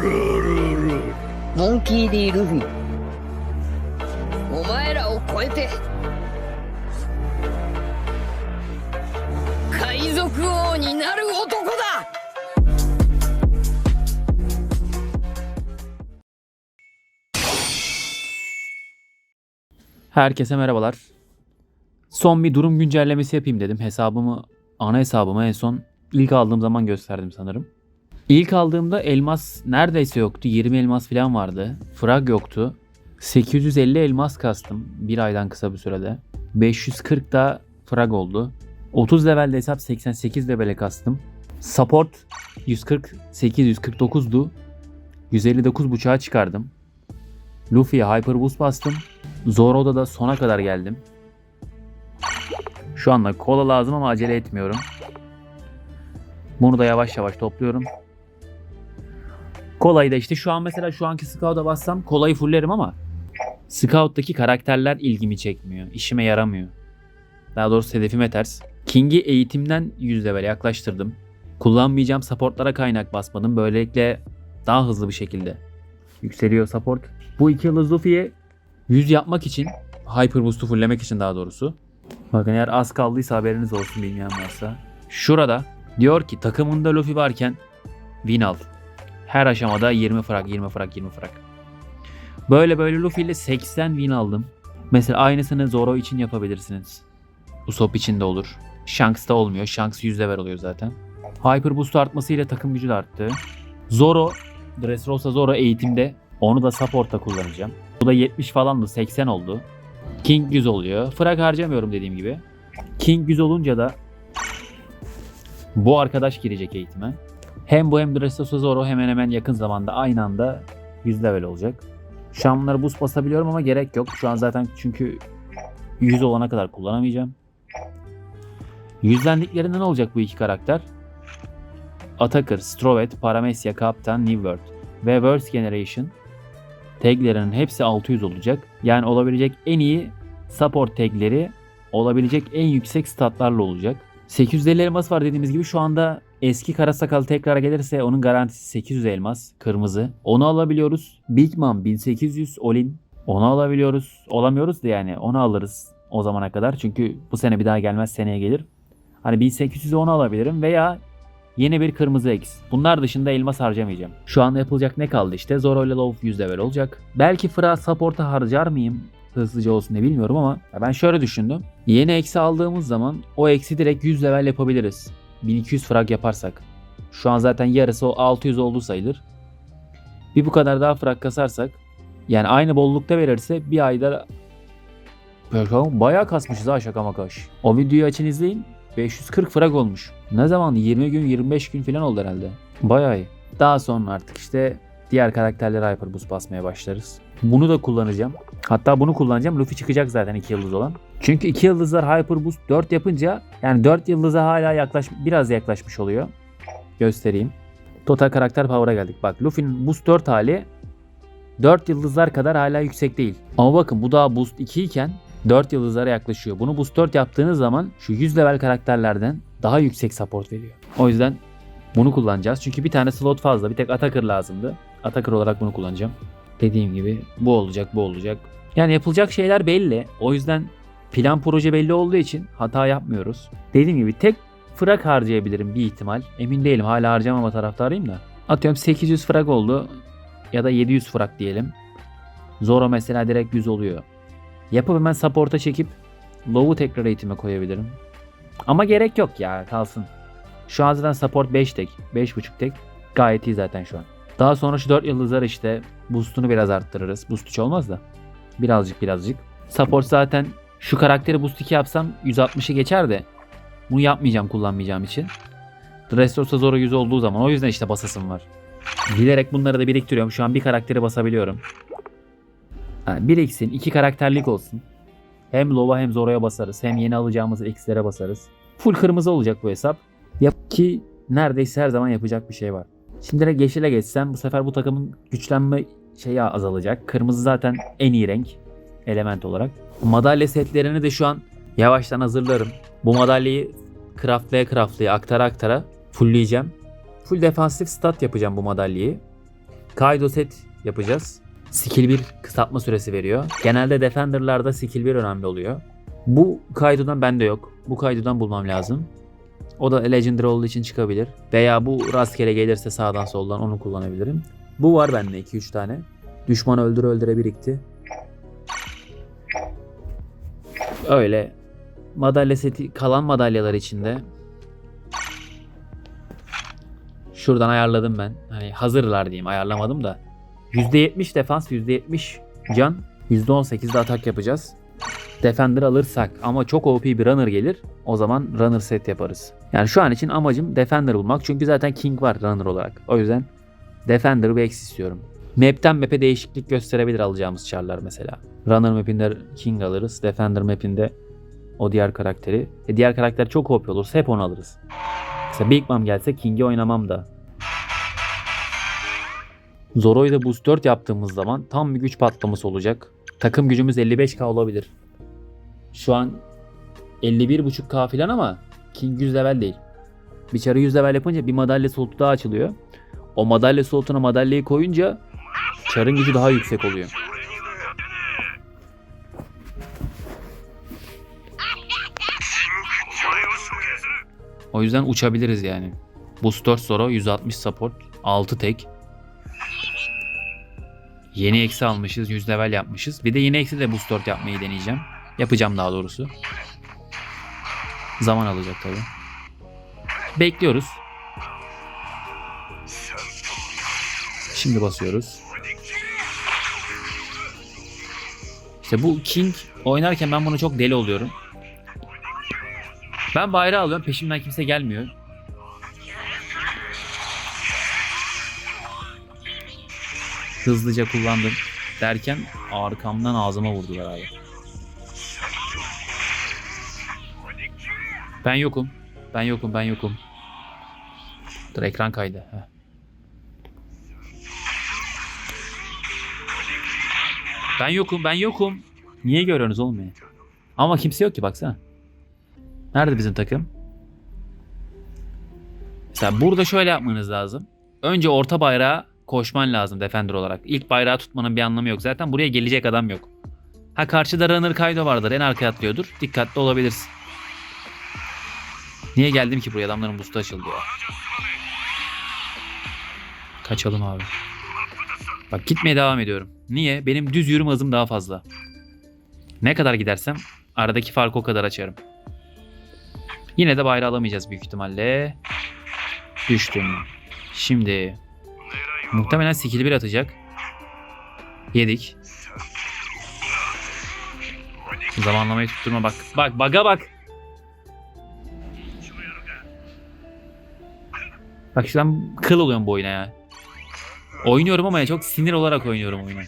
モンキー・ディ・ルフィお前らを超えて海賊王になる男だ Herkese merhabalar. Son bir durum güncellemesi yapayım dedim. Hesabımı, ana hesabımı en son ilk aldığım zaman gösterdim sanırım. İlk aldığımda elmas neredeyse yoktu. 20 elmas falan vardı. Frag yoktu. 850 elmas kastım bir aydan kısa bir sürede. 540 da frag oldu. 30 levelde hesap 88 levele kastım. Support 148 149'du. 159 buçuğa çıkardım. Luffy'ye Hyper Boost bastım. Zoro'da da sona kadar geldim. Şu anda kola lazım ama acele etmiyorum. Bunu da yavaş yavaş topluyorum. Kolayı da işte şu an mesela şu anki Scout'a bassam kolayı fullerim ama Scout'taki karakterler ilgimi çekmiyor. İşime yaramıyor. Daha doğrusu hedefime ters. King'i eğitimden 100 level yaklaştırdım. Kullanmayacağım supportlara kaynak basmadım. Böylelikle daha hızlı bir şekilde yükseliyor support. Bu iki yıldız Luffy'ye 100 yapmak için Hyper Boost'u fulllemek için daha doğrusu. Bakın eğer az kaldıysa haberiniz olsun bilmeyen varsa. Şurada diyor ki takımında Luffy varken win al. Her aşamada 20 frag, 20 frag, 20 frag. Böyle böyle Luffy ile 80 win aldım. Mesela aynısını Zoro için yapabilirsiniz. Usopp için de olur. Shanks'ta olmuyor. Shanks 100 level oluyor zaten. Hyper Boost artmasıyla takım gücü de arttı. Zoro, Dressrosa Zoro eğitimde onu da support'ta kullanacağım. Bu da 70 falandı 80 oldu. King 100 oluyor. Frag harcamıyorum dediğim gibi. King 100 olunca da bu arkadaş girecek eğitime. Hem bu hem Dressrosa Zoro hemen hemen yakın zamanda aynı anda 100 level olacak. Şu an bunları boost basabiliyorum ama gerek yok. Şu an zaten çünkü 100 olana kadar kullanamayacağım. Yüzlendiklerinde ne olacak bu iki karakter? Attacker, Strovet, Paramecia, Captain, New World ve Worst Generation taglerinin hepsi 600 olacak. Yani olabilecek en iyi support tagleri olabilecek en yüksek statlarla olacak. 850 elmas var dediğimiz gibi şu anda eski kara sakal tekrar gelirse onun garantisi 800 elmas kırmızı. Onu alabiliyoruz. Big Mom 1800 Olin. Onu alabiliyoruz. Olamıyoruz da yani onu alırız o zamana kadar. Çünkü bu sene bir daha gelmez seneye gelir. Hani 1800'ü onu alabilirim veya Yeni bir kırmızı X. Bunlar dışında elmas harcamayacağım. Şu anda yapılacak ne kaldı işte? Zoro ile Love 100 level olacak. Belki Fra support'a harcar mıyım? Hızlıca olsun diye bilmiyorum ama ben şöyle düşündüm. Yeni eksi aldığımız zaman o eksi direkt 100 level yapabiliriz. 1200 frag yaparsak. Şu an zaten yarısı o 600 oldu sayılır. Bir bu kadar daha frag kasarsak yani aynı bollukta verirse bir ayda bayağı kasmışız ha şaka makaş. O videoyu açın izleyin. 540 frag olmuş. Ne zaman? 20 gün 25 gün falan oldu herhalde. Bayağı iyi. Daha sonra artık işte diğer karakterlere Hyper Boost basmaya başlarız. Bunu da kullanacağım. Hatta bunu kullanacağım. Luffy çıkacak zaten 2 yıldız olan. Çünkü 2 yıldızlar Hyper Boost 4 yapınca yani 4 yıldıza hala yaklaş biraz yaklaşmış oluyor. Göstereyim. Total karakter power'a geldik. Bak Luffy'nin Boost 4 hali 4 yıldızlar kadar hala yüksek değil. Ama bakın bu daha Boost 2 iken 4 yıldızlara yaklaşıyor. Bunu Boost 4 yaptığınız zaman şu 100 level karakterlerden daha yüksek support veriyor. O yüzden bunu kullanacağız. Çünkü bir tane slot fazla. Bir tek Attacker lazımdı. Attacker olarak bunu kullanacağım. Dediğim gibi bu olacak bu olacak. Yani yapılacak şeyler belli. O yüzden plan proje belli olduğu için hata yapmıyoruz. Dediğim gibi tek frag harcayabilirim bir ihtimal. Emin değilim hala harcamama taraftarıyım da. Atıyorum 800 frag oldu. Ya da 700 frag diyelim. Zoro mesela direkt 100 oluyor. Yapıp hemen support'a çekip low'u tekrar eğitime koyabilirim. Ama gerek yok ya kalsın. Şu an zaten support 5 tek. 5.5 tek. Gayet iyi zaten şu an. Daha sonra şu 4 yıldızlar işte boost'unu biraz arttırırız. Boost 3 olmaz da. Birazcık birazcık. Support zaten şu karakteri boost 2 yapsam 160'ı geçer de. Bunu yapmayacağım kullanmayacağım için. Dressrosa Zoro 100 olduğu zaman o yüzden işte basasım var. Bilerek bunları da biriktiriyorum. Şu an bir karakteri basabiliyorum. Bir eksin, iki karakterlik olsun. Hem Lova hem Zoro'ya basarız. Hem yeni alacağımız X'lere basarız. Full kırmızı olacak bu hesap. Yap ki neredeyse her zaman yapacak bir şey var. Şimdi de yeşile geçsem bu sefer bu takımın güçlenme şeyi azalacak. Kırmızı zaten en iyi renk element olarak. Madalya setlerini de şu an yavaştan hazırlarım. Bu madalyayı craftlaya craftlaya aktara aktara fullleyeceğim. Full defansif stat yapacağım bu madalyayı. Kaido set yapacağız. Skill 1 kısaltma süresi veriyor. Genelde Defender'larda skill 1 önemli oluyor. Bu Kaido'dan bende yok. Bu Kaido'dan bulmam lazım. O da Legendary olduğu için çıkabilir. Veya bu rastgele gelirse sağdan soldan onu kullanabilirim. Bu var bende 2-3 tane. Düşmanı öldüre öldüre birikti. Öyle. Madalya seti kalan madalyalar içinde. Şuradan ayarladım ben. Hani hazırlar diyeyim ayarlamadım da. %70 defans, %70 can, %18 de atak yapacağız. Defender alırsak ama çok OP bir runner gelir. O zaman runner set yaparız. Yani şu an için amacım Defender bulmak. Çünkü zaten King var runner olarak. O yüzden Defender ve X istiyorum. Map'ten map'e değişiklik gösterebilir alacağımız çarlar mesela. Runner map'inde King alırız. Defender map'inde o diğer karakteri. E diğer karakter çok OP olursa hep onu alırız. Mesela Big Mom gelse King'i oynamam da. Zoro'yu da boost 4 yaptığımız zaman tam bir güç patlaması olacak. Takım gücümüz 55k olabilir. Şu an 51.5k falan ama King 100 level değil. Bir çarı 100 level yapınca bir madalya slotu daha açılıyor. O madalya slotuna madalyayı koyunca çarın gücü daha yüksek oluyor. O yüzden uçabiliriz yani. Boost 4 Zoro 160 support 6 tek. Yeni eksi almışız 100 level yapmışız. Bir de yeni eksi de boost 4 yapmayı deneyeceğim. Yapacağım daha doğrusu. Zaman alacak tabi. Bekliyoruz. Şimdi basıyoruz. İşte bu King oynarken ben bunu çok deli oluyorum. Ben bayrağı alıyorum peşimden kimse gelmiyor. Hızlıca kullandım derken arkamdan ağzıma vurdular abi. Ben yokum. Ben yokum ben yokum. Dur ekran kaydı. Heh. Ben yokum ben yokum. Niye görüyorsunuz oğlum beni? Ama kimse yok ki baksana. Nerede bizim takım? Mesela burada şöyle yapmanız lazım. Önce orta bayrağa koşman lazım defender olarak. İlk bayrağı tutmanın bir anlamı yok. Zaten buraya gelecek adam yok. Ha karşıda runner Kaido vardır. En arkaya atlıyordur. Dikkatli olabilirsin. Niye geldim ki buraya? Adamların boost'u açıldı ya. Kaçalım abi. Bak gitmeye devam ediyorum. Niye? Benim düz yürüme hızım daha fazla. Ne kadar gidersem aradaki farkı o kadar açarım. Yine de bayrağı alamayacağız büyük ihtimalle. Düştüm. Şimdi muhtemelen skill 1 atacak. Yedik. Zamanlamayı tutturma bak. Bak baga bak. Bak şu an kıl oluyorum bu oyuna ya. Oynuyorum ama ya çok sinir olarak oynuyorum oyunu.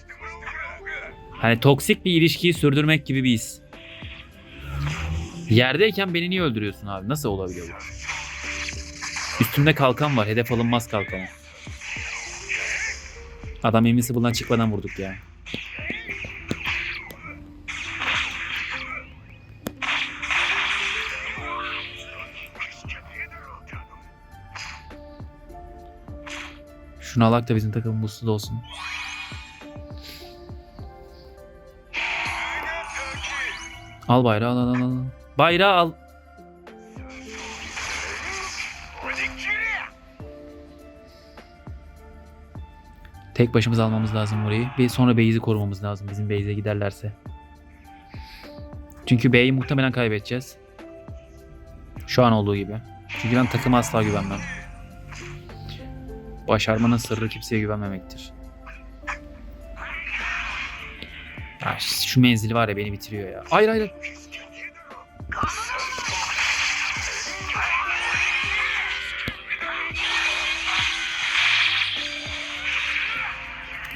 Hani toksik bir ilişkiyi sürdürmek gibi bir his. Yerdeyken beni niye öldürüyorsun abi? Nasıl olabiliyor bu? Üstümde kalkan var. Hedef alınmaz kalkan. Adam Invincible'dan çıkmadan vurduk ya. Şunu alak da bizim takım boost'u da olsun. Al bayrağı al al al. Bayrağı al. Tek başımıza almamız lazım orayı. Bir sonra base'i korumamız lazım bizim base'e giderlerse. Çünkü B'yi muhtemelen kaybedeceğiz. Şu an olduğu gibi. Çünkü ben takıma asla güvenmem. Başarmanın sırrı kimseye güvenmemektir. Ya şu menzili var ya beni bitiriyor ya. Hayır hayır.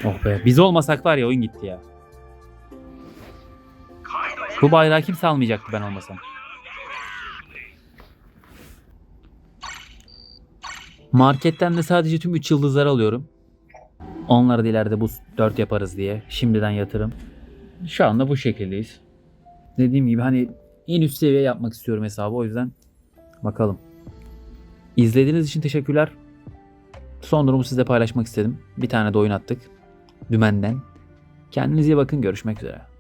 Oh be. Biz olmasak var ya oyun gitti ya. Bu bayrağı kimse almayacaktı ben olmasam. Marketten de sadece tüm 3 yıldızları alıyorum. Onları da ileride bu 4 yaparız diye. Şimdiden yatırım. Şu anda bu şekildeyiz. Dediğim gibi hani en üst seviye yapmak istiyorum hesabı o yüzden bakalım. İzlediğiniz için teşekkürler. Son durumu sizle paylaşmak istedim. Bir tane de oyun attık. Dümenden. Kendinize iyi bakın. Görüşmek üzere.